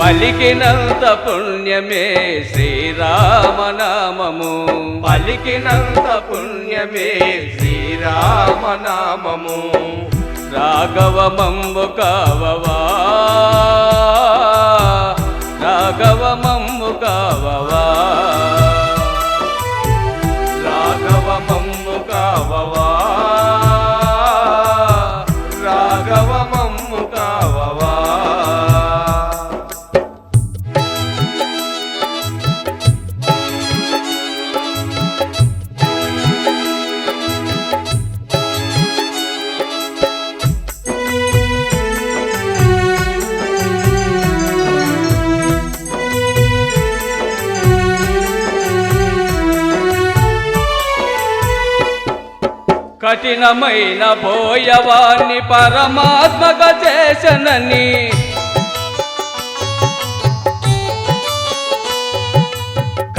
పలికినంత పుణ్యమే శ్రీరామనామము. పలికినంత పుణ్యమే శ్రీరామనామము. రాఘవ కావవా రాఘవ మంబు కావవా. కఠినమైన బోయవాన్ని పరమాత్మగా చేసనని.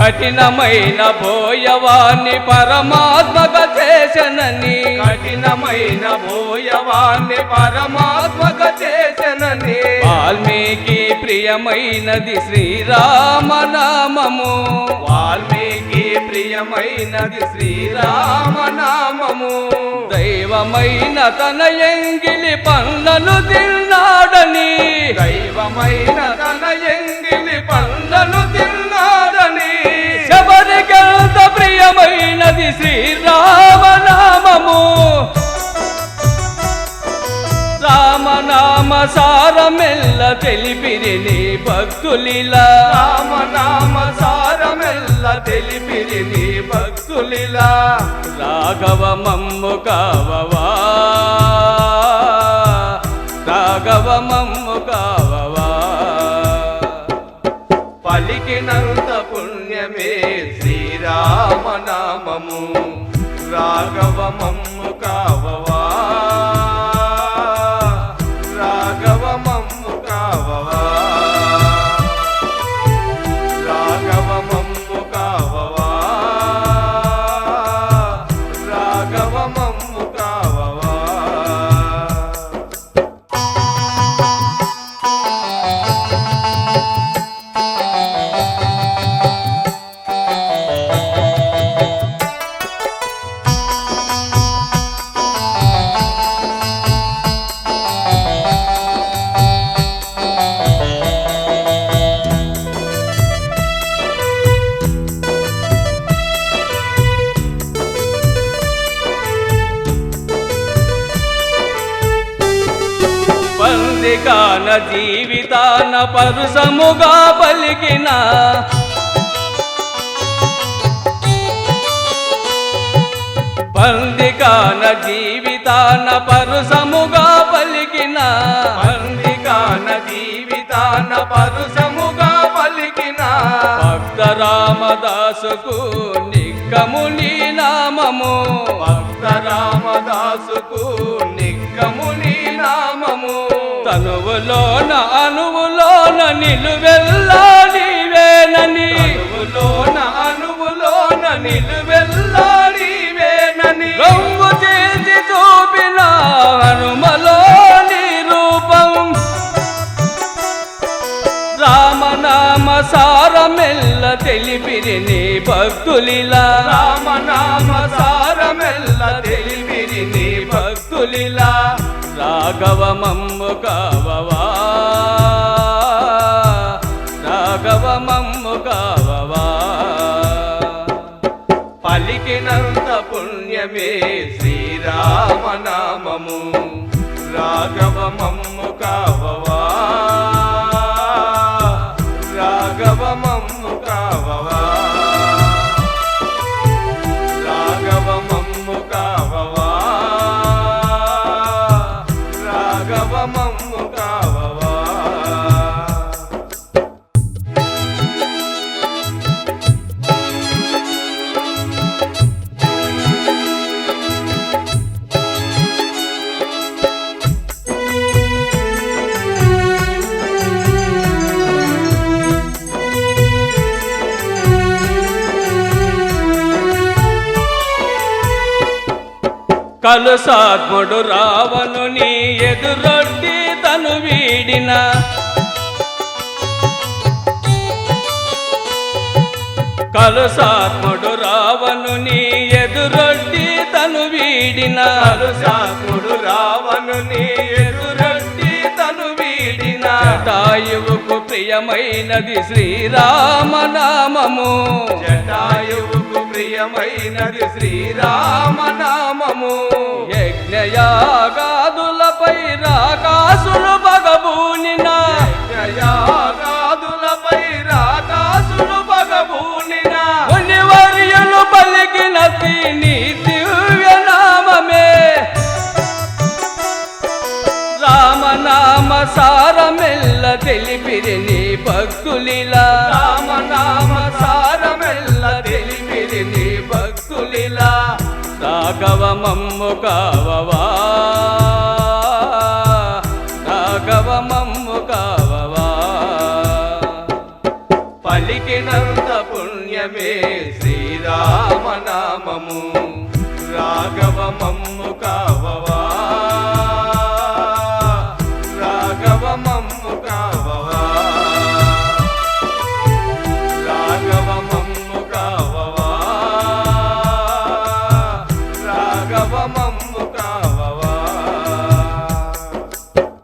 కఠినమైన బోయవాన్ని పరమాత్మగా చేసనని. కఠినమైన భోయవాన్ని పరమాత్మక చేసనని. వాల్మీకి ప్రియమైనది శ్రీరామనామము. వాల్మీకి ప్రియమైనది శ్రీరామనామము. దైవమైన తన ఎంగిలి పనులను తిన్నాడని. దైవమైన తన ఎంగిలి పండ్లను తిన్నాడని. శబరికెంత ప్రియమైనది శ్రీరామనామము రామనామ సారమెల్ల తెలిపిరి నీ భక్తులిలా. రామనామ సారమెల్ల తెలిపిరి నీ భక్తులిలా. రాఘవ మమ్ము కావవా. రాఘవ మమ్ము కావవా. పలికినంత పుణ్యమే శ్రీరామనామము. రాఘవ మమ్ము కాన జీవితాన పరుసముగా పలికిన పందికాన జీవితాన పరుసముగా పలికిన పందికాన జీవితాన పరుసముగా పలికిన భక్త రామదాసుకు నిక్కము నీ నామము. భక్త రామదాసుకు తనువులోన అనువులోన నిలువెల్లా నీవేనని. తనువులోన అనువులోన నిలువెల్లాడివేనని రంగు చేసి చూపిన హనుమలో నీ రూపం. రామనామ సారమెల్ల తెలిపిరి నీ భక్తులిలా. రామనామ సారమెల్ల రాఘవ మమ్ము కావవా? రాఘవ మమ్ము కావవా? పలికినంత పుణ్యమే శ్రీరామనామము. రాఘవ మమ్ము కావవా? రాఘవ మమ్ము కావవా? కలుసాత్ముడు నీ ఎదురొడ్డి తను వీడిన. కలుసాత్ముడు నీ ఎదురొడ్డి తను వీడిన. కలుసాత్ముడు నీ ఎదురొడ్డి తను వీడిన. తాయువుకు ప్రియమైనది శ్రీరామనామము. జటాయువుకు ప్రియమైనది శ్రీరామ రాఘవ మమ్ము కావవా రాఘవ మమ్ము కావవా పలికినంత పుణ్యమే శ్రీరామనామము. రాఘవ మమ్ము కావవా